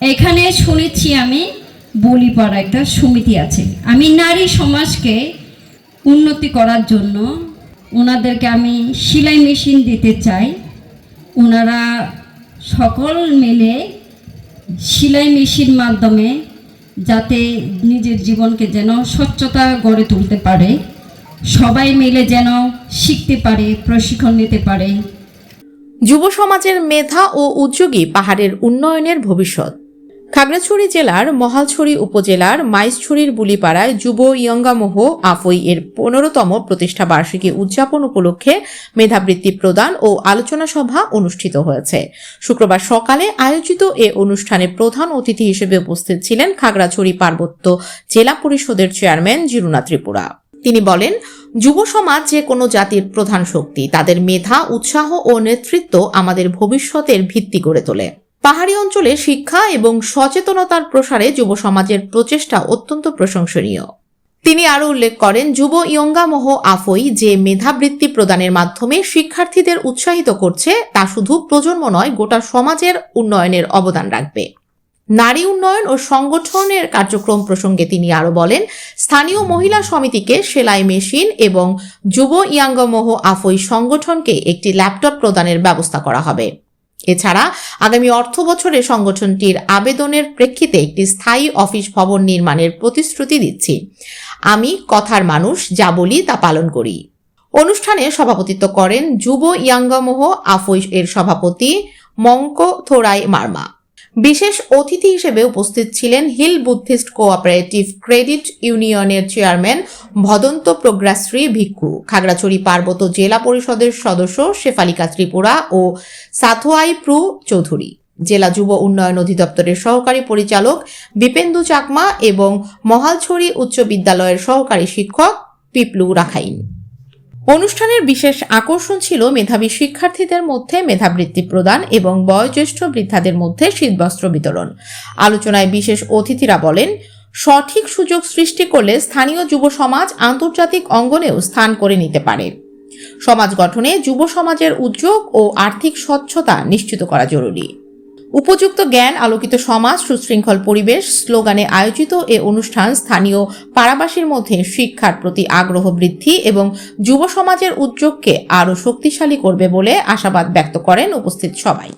এখানে শুনেছি আমি বলিপাড়া একটা সমিতি আছে। আমি নারী সমাজকে উন্নতি করার জন্য ওনাদেরকে আমি সেলাই মেশিন দিতে চাই। ওনারা সকল মিলে সেলাই মেশিন মাধ্যমে যাতে নিজের জীবনকে যেন স্বচ্ছতা গড়ে তুলতে পারে। সবাই মিলে যেন শিখতে পারে, প্রশিক্ষণ নিতে পারে। যুব সমাজের মেধা ও উদ্যোগী পাহাড়ের উন্নয়নের ভবিষ্যৎ। খাগড়াছড়ি জেলার মহালছড়ি উপজেলার মাইসছড়ির বুলিপাড়ায় যুব ইয়ঙ্গামোহ আফই এর পনেরোতম প্রতিষ্ঠা বার্ষিকী উদযাপন উপলক্ষে মেধাবৃত্তি প্রদান ও আলোচনা সভা অনুষ্ঠিত হয়েছে। শুক্রবার সকালে আয়োজিত এ অনুষ্ঠানে প্রধান অতিথি হিসেবে উপস্থিত ছিলেন খাগড়াছড়ি পার্বত্য জেলা পরিষদের চেয়ারম্যান জিরুনা ত্রিপুরা। তিনি বলেন, যুব সমাজ যে কোনো জাতির প্রধান শক্তি, তাদের মেধা, উৎসাহ ও নেতৃত্ব আমাদের ভবিষ্যতের ভিত্তি গড়ে তোলে। পাহাড়ি অঞ্চলে শিক্ষা এবং সচেতনতার প্রসারে যুব সমাজের প্রচেষ্টা অত্যন্ত প্রশংসনীয়। তিনি আরও উল্লেখ করেন, যুব ইয়ঙ্গামোহ আফই যে মেধাবৃত্তি প্রদানের মাধ্যমে শিক্ষার্থীদের উৎসাহিত করছে, তা শুধু প্রজন্ম নয়, গোটা সমাজের উন্নয়নের অবদান রাখবে। নারী উন্নয়ন ও সংগঠনের কার্যক্রম প্রসঙ্গে তিনি আরও বলেন, স্থানীয় মহিলা সমিতিকে সেলাই মেশিন এবং যুব ইয়াঙ্গমোহ আফই সংগঠনকে একটি ল্যাপটপ প্রদানের ব্যবস্থা করা হবে। এছাড়া আগামী অর্থ বছরে সংগঠনটির আবেদনের প্রেক্ষিতে একটি স্থায়ী অফিস ভবন নির্মাণের প্রতিশ্রুতি দিচ্ছি। আমি কথার মানুষ, যা বলি তা পালন করি। অনুষ্ঠানে সভাপতিত্ব করেন যুব ইয়াঙ্গামোহ আফই এর সভাপতি মঙ্ক থোরাই মার্মা। বিশেষ অতিথি হিসেবে উপস্থিত ছিলেন হিল বুদ্ধিস্ট কোঅপারেটিভ ক্রেডিট ইউনিয়নের চেয়ারম্যান ভদন্ত প্রগ্রাশ্রী ভিক্ষু। খাগড়াছড়ি পার্বত্য জেলা পরিষদের সদস্য শেফালিকা ত্রিপুরা ও সাথোয়াই প্রু চৌধুরী। জেলা যুব উন্নয়ন অধিদপ্তরের সহকারী পরিচালক বিপেন্দু চাকমা এবং মহালছড়ি উচ্চ বিদ্যালয়ের সহকারী শিক্ষক পিপলু রাখাইন। অনুষ্ঠানের বিশেষ আকর্ষণ ছিল মেধাবী শিক্ষার্থীদের মধ্যে মেধাবৃত্তি প্রদান এবং বয়োজ্যেষ্ঠ বৃদ্ধাদের মধ্যে শীতবস্ত্র বিতরণ। আলোচনায় বিশেষ অতিথিরা বলেন, সঠিক সুযোগ সৃষ্টি করলে স্থানীয় যুব সমাজ আন্তর্জাতিক অঙ্গনেও স্থান করে নিতে পারে। সমাজ গঠনে যুব সমাজের উদ্যোগ ও আর্থিক স্বচ্ছতা নিশ্চিত করা জরুরি। উপযুক্ত জ্ঞান, আলোকিত সমাজ, সুশৃঙ্খল পরিবেশ, স্লোগানে আয়োজিত এ অনুষ্ঠান স্থানীয় পাড়াবাসীর মধ্যে শিক্ষার প্রতি আগ্রহ বৃদ্ধি এবং যুব সমাজের উদ্যোগকে আরও শক্তিশালী করবে বলে আশাবাদ ব্যক্ত করেন উপস্থিত সবাই।